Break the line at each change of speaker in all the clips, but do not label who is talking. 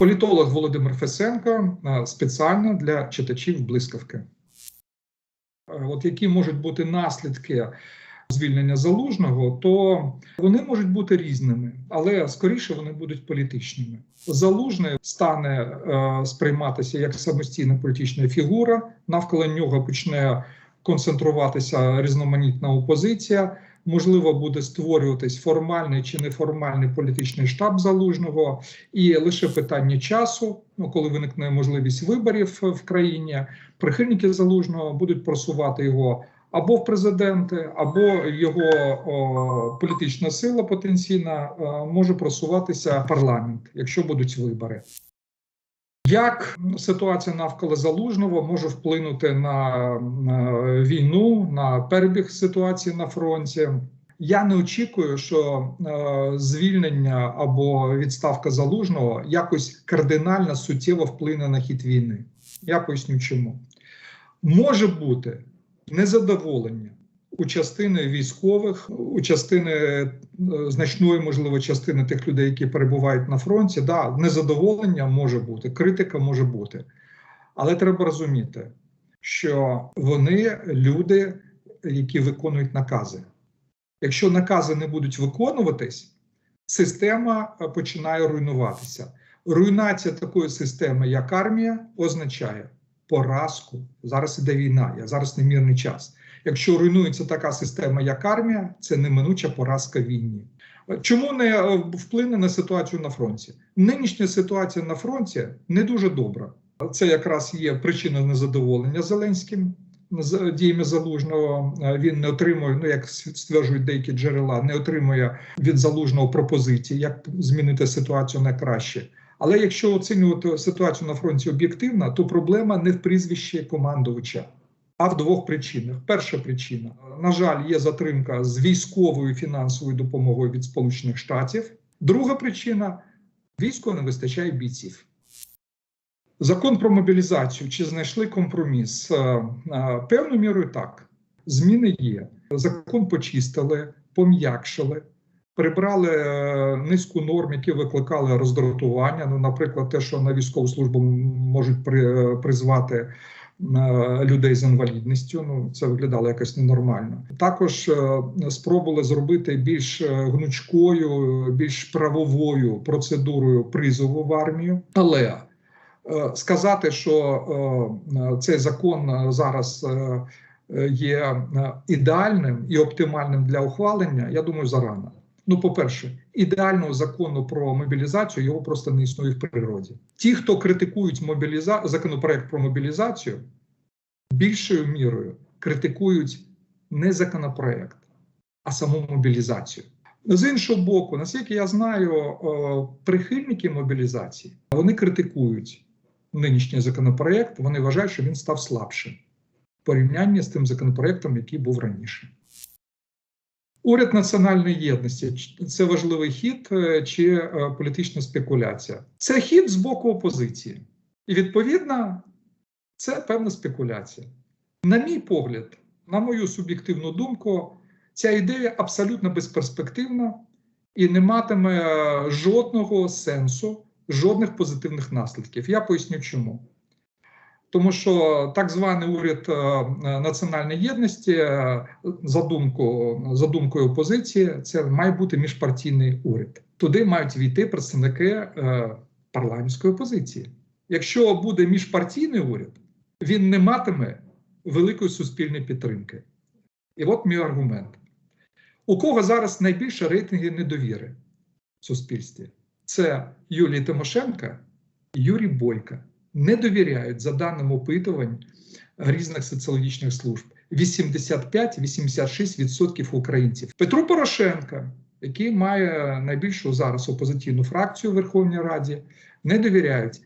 Політолог Володимир Фесенко е, спеціально для читачів блискавки. Е, От які можуть бути наслідки звільнення залужного, то вони можуть бути різними, але скоріше вони будуть політичними. Залужний стане е, сприйматися як самостійна політична фігура, навколо нього почне концентруватися різноманітна опозиція. Можливо, буде створюватись формальний чи неформальний політичний штаб залужного, і лише питання часу, ну коли виникне можливість виборів в країні, прихильники залужного будуть просувати його або в президенти, або його о, політична сила потенційна о, може просуватися в парламент, якщо будуть вибори. Як ситуація навколо залужного може вплинути на, війну, на перебіг ситуації на фронті? Я не очікую, що е, звільнення або відставка залужного якось кардинально суттєво вплине на хід війни. Я поясню, чому може бути незадоволення у частини військових, у частини е, значної, можливо, частини тих людей, які перебувають на фронті. Да, незадоволення може бути, критика може бути, але треба розуміти, що вони люди, які виконують накази. Якщо накази не будуть виконуватись, система е, починає руйнуватися. Руйнація такої системи, як армія, означає поразку. Зараз іде війна, я зараз немірний час. Якщо руйнується така система, як армія, це неминуча поразка війні. Чому не е, вплине на ситуацію на фронті? Нинішня ситуація на фронті не дуже добра. Це якраз є причина незадоволення Зеленським з діями залужного. Він не отримує, ну як стверджують деякі джерела, не отримує від залужного пропозиції, як змінити ситуацію на краще. Але якщо оцінювати ситуацію на фронті об'єктивно, то проблема не в прізвищі командувача, а в двох причинах. Перша причина: на жаль, є затримка з військовою фінансовою допомогою від Сполучених Штатів. Друга причина війську не вистачає бійців. Закон про мобілізацію чи знайшли компроміс? Е, Певною мірою так. Зміни є. Закон почистили, пом'якшили прибрали е, низку норм, які викликали роздратування. Ну, наприклад, те, що на військову службу можуть е, призвати е, людей з інвалідністю. Ну це виглядало якось ненормально. Також спробували зробити більш гнучкою, більш правовою процедурою призову в армію, але сказати, що цей закон зараз. Є ідеальним і оптимальним для ухвалення, я думаю, зарано. Ну, по-перше, ідеального закону про мобілізацію його просто не існує в природі. Ті, хто критикують мобіліза... законопроект про мобілізацію, більшою мірою критикують не законопроект, а саму мобілізацію. З іншого боку, наскільки я знаю, прихильники мобілізації вони критикують нинішній законопроект. Вони вважають, що він став слабшим в порівнянні з тим законопроектом, який був раніше. Уряд національної єдності це важливий хід е, чи е, політична спекуляція. Це хід з боку опозиції, і відповідно це певна спекуляція. На мій погляд, на мою суб'єктивну думку, ця ідея абсолютно безперспективна і не матиме е, жодного сенсу, жодних позитивних наслідків. Я поясню, чому. Тому що так званий уряд е, національної єдності, е, за думку, думкою опозиції, це має бути міжпартійний уряд. Туди мають війти представники е, парламентської опозиції. Якщо буде міжпартійний уряд, він не матиме великої суспільної підтримки. І от мій аргумент: у кого зараз найбільше рейтинги недовіри в суспільстві? Це Юлій Тимошенка і Юрій Бойко не довіряють за даним опитувань різних соціологічних служб. 85-86% українців. Петру Порошенка, який має найбільшу зараз опозиційну фракцію в Верховній Раді, не довіряють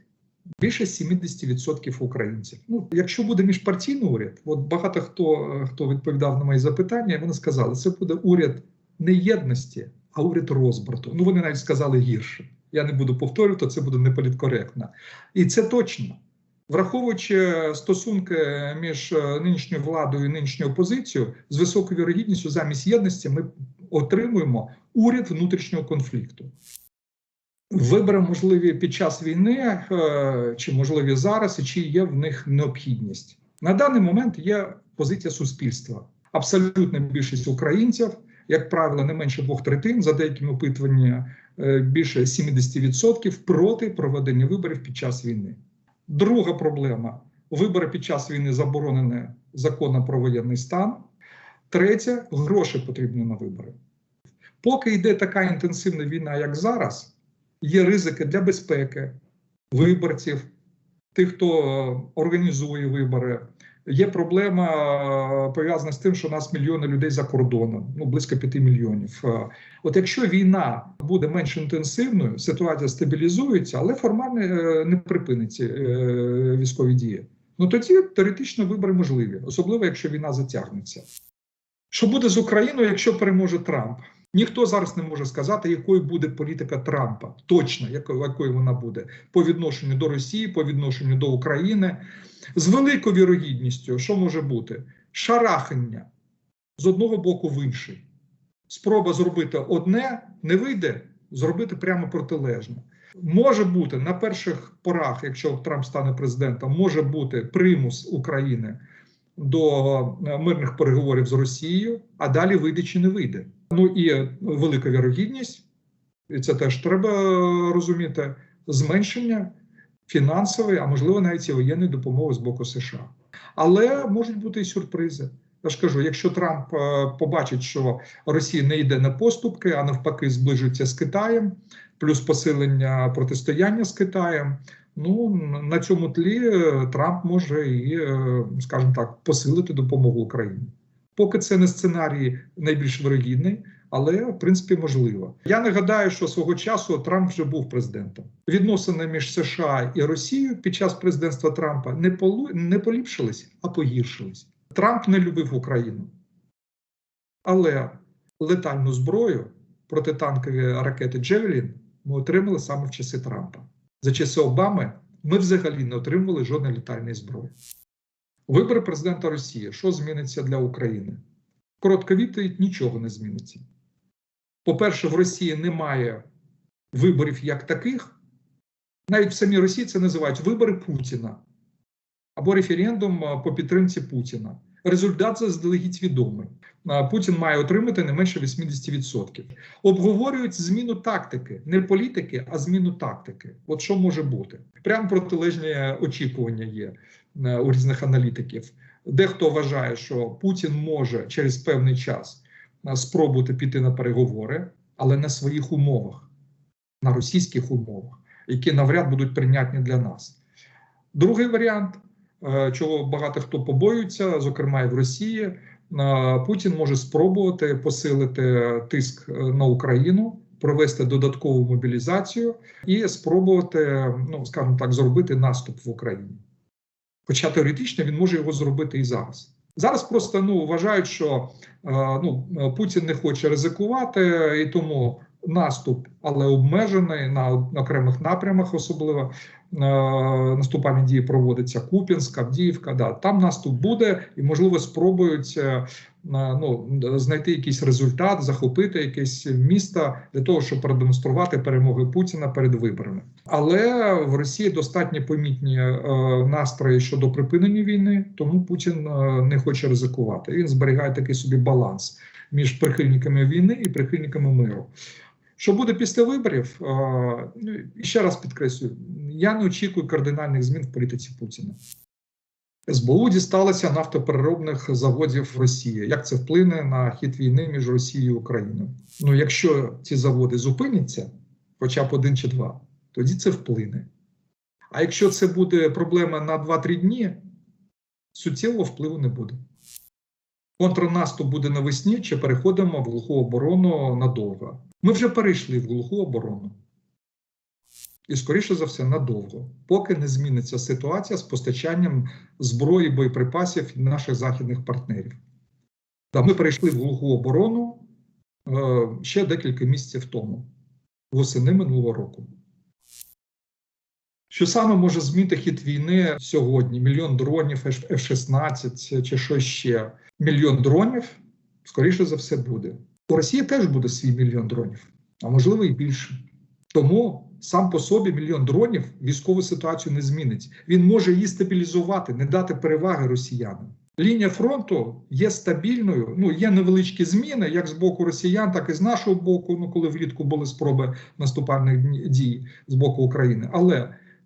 більше 70% українців. Ну, якщо буде міжпартійний уряд, от багато хто хто відповідав на мої запитання, вони сказали, це буде уряд не єдності, а уряд розбрату. Ну вони навіть сказали гірше. Я не буду повторювати, це буде неполіткоректно. І це точно. Враховуючи стосунки між е, нинішньою владою і нинішньою опозицією, з високою вірогідністю замість єдності ми отримуємо уряд внутрішнього конфлікту. Вибори можливі під час війни, е, чи можливі зараз, і чи є в них необхідність. На даний момент є позиція суспільства. Абсолютна більшість українців, як правило, не менше двох третин, за деякими опитуваннями, е, більше 70% проти проведення виборів під час війни. Друга проблема: вибори під час війни заборонені законом про воєнний стан. Третє гроші потрібні на вибори. Поки йде така інтенсивна війна, як зараз, є ризики для безпеки виборців, тих, хто е, організує вибори. Є проблема е, пов'язана з тим, що у нас мільйони людей за кордоном, ну близько 5 мільйонів. Е, От якщо війна буде менш інтенсивною, ситуація стабілізується, але формально е, не припиниться військові дії. Ну тоді теоретично вибори можливі, особливо якщо війна затягнеться. Що буде з Україною, якщо переможе Трамп? Ніхто зараз не може сказати, якою буде політика Трампа, точно якою, вона буде по відношенню до Росії, по відношенню до України. З великою вірогідністю, що може бути? Шарахання з одного боку в інший. Спроба зробити одне не вийде, зробити прямо протилежне. Може бути на перших порах, якщо Трамп стане президентом, може бути примус України до е, мирних переговорів з Росією, а далі вийде чи не вийде. Ну і велика вірогідність, і це теж треба розуміти, зменшення фінансової, а можливо навіть і воєнної допомоги з боку США. Але можуть бути і сюрпризи. Я ж кажу, якщо Трамп е, побачить, що Росія не йде на поступки, а навпаки, зближується з Китаєм, плюс посилення протистояння з Китаєм. Ну на цьому тлі е, Трамп може і, е, скажімо так, посилити допомогу Україні. Поки це не сценарій найбільш вирогідний, але в принципі можливо. Я нагадаю, що свого часу Трамп вже був президентом. Відносини між США і Росією під час президентства Трампа не полу... не поліпшились, а погіршились. Трамп не любив Україну, але летальну зброю протитанкові ракети Джевелін ми отримали саме в часи Трампа. За часи Обами ми взагалі не отримували жодної літальної зброї. Вибори президента Росії. Що зміниться для України? Коротка відповідь нічого не зміниться. По-перше, в Росії немає виборів як таких. Навіть в самій Росії це називають вибори Путіна або референдум по підтримці Путіна. Результат заздалегідь відомий. Путін має отримати не менше 80%. Обговорюють зміну тактики, не політики, а зміну тактики. От що може бути? Прямо протилежні очікування є у різних аналітиків. Дехто вважає, що Путін може через певний час спробувати піти на переговори, але на своїх умовах, на російських умовах, які навряд будуть прийнятні для нас. Другий варіант, чого багато хто побоюється, зокрема і в Росії. Путін може спробувати посилити тиск на Україну, провести додаткову мобілізацію і спробувати, ну скажімо так, зробити наступ в Україні. Хоча теоретично він може його зробити і зараз. Зараз просто ну вважають, що ну Путін не хоче ризикувати, і тому наступ, але обмежений на окремих напрямах, особливо наступальні дії проводиться Куп'янська, Авдіївка. Да, там наступ буде, і можливо спробують е, ну, знайти якийсь результат, захопити якесь місто для того, щоб продемонструвати перемоги Путіна перед виборами. Але в Росії достатньо помітні е, настрої щодо припинення війни, тому Путін е, не хоче ризикувати. Він зберігає такий собі баланс між прихильниками війни і прихильниками миру. Що буде після виборів? Ну, і ще раз підкреслюю: я не очікую кардинальних змін в політиці Путіна. СБУ дісталося нафтопереробних заводів Росії. Як це вплине на хід війни між Росією і Україною? Ну, якщо ці заводи зупиняться, хоча б один чи два, тоді це вплине. А якщо це буде проблема на 2-3 дні, суттєвого впливу не буде. Контрнаступ буде навесні, чи переходимо в глуху оборону надовго. Ми вже перейшли в глуху оборону. І, скоріше за все, надовго, поки не зміниться ситуація з постачанням зброї боєприпасів наших західних партнерів. Та ми перейшли в глуху оборону е, ще декілька місяців тому, восени минулого року. Що саме може змінити хід війни сьогодні? Мільйон дронів, F-16 чи що ще? Мільйон дронів, скоріше за все, буде. У Росії теж буде свій мільйон дронів, а можливо і більше. Тому сам по собі мільйон дронів військову ситуацію не змінить. Він може її стабілізувати, не дати переваги росіянам. Лінія фронту є стабільною. Ну є невеличкі зміни, як з боку росіян, так і з нашого боку. Ну коли влітку були спроби наступальних дій з боку України. Але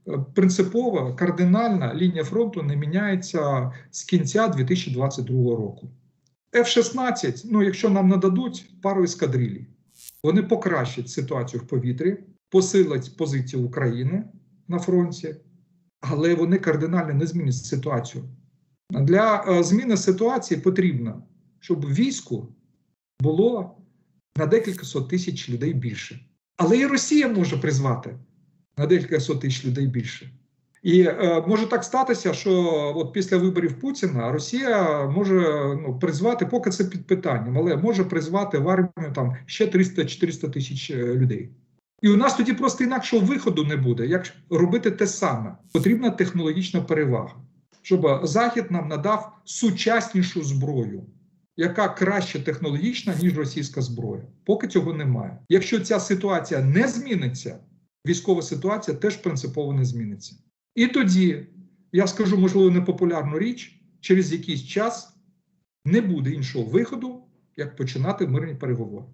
е, принципова кардинальна лінія фронту не міняється з кінця 2022 року. F-16, ну якщо нам нададуть пару ескадрилій, вони покращать ситуацію в повітрі, посилять позицію України на фронті, але вони кардинально не змінять ситуацію. Для е, зміни ситуації потрібно, щоб війську було на декілька сот тисяч людей більше. Але і Росія може призвати на декілька сот тисяч людей більше. І е, може так статися, що от після виборів Путіна Росія може ну, призвати, поки це під питанням, але може призвати в армію там ще 300-400 тисяч е, людей. І у нас тоді просто інакшого виходу не буде. Як робити те саме? Потрібна технологічна перевага, щоб Захід нам надав сучаснішу зброю, яка краще технологічна, ніж російська зброя. Поки цього немає. Якщо ця ситуація не зміниться, військова ситуація теж принципово не зміниться. І тоді я скажу, можливо, непопулярну річ, через якийсь час не буде іншого виходу, як починати мирні переговори.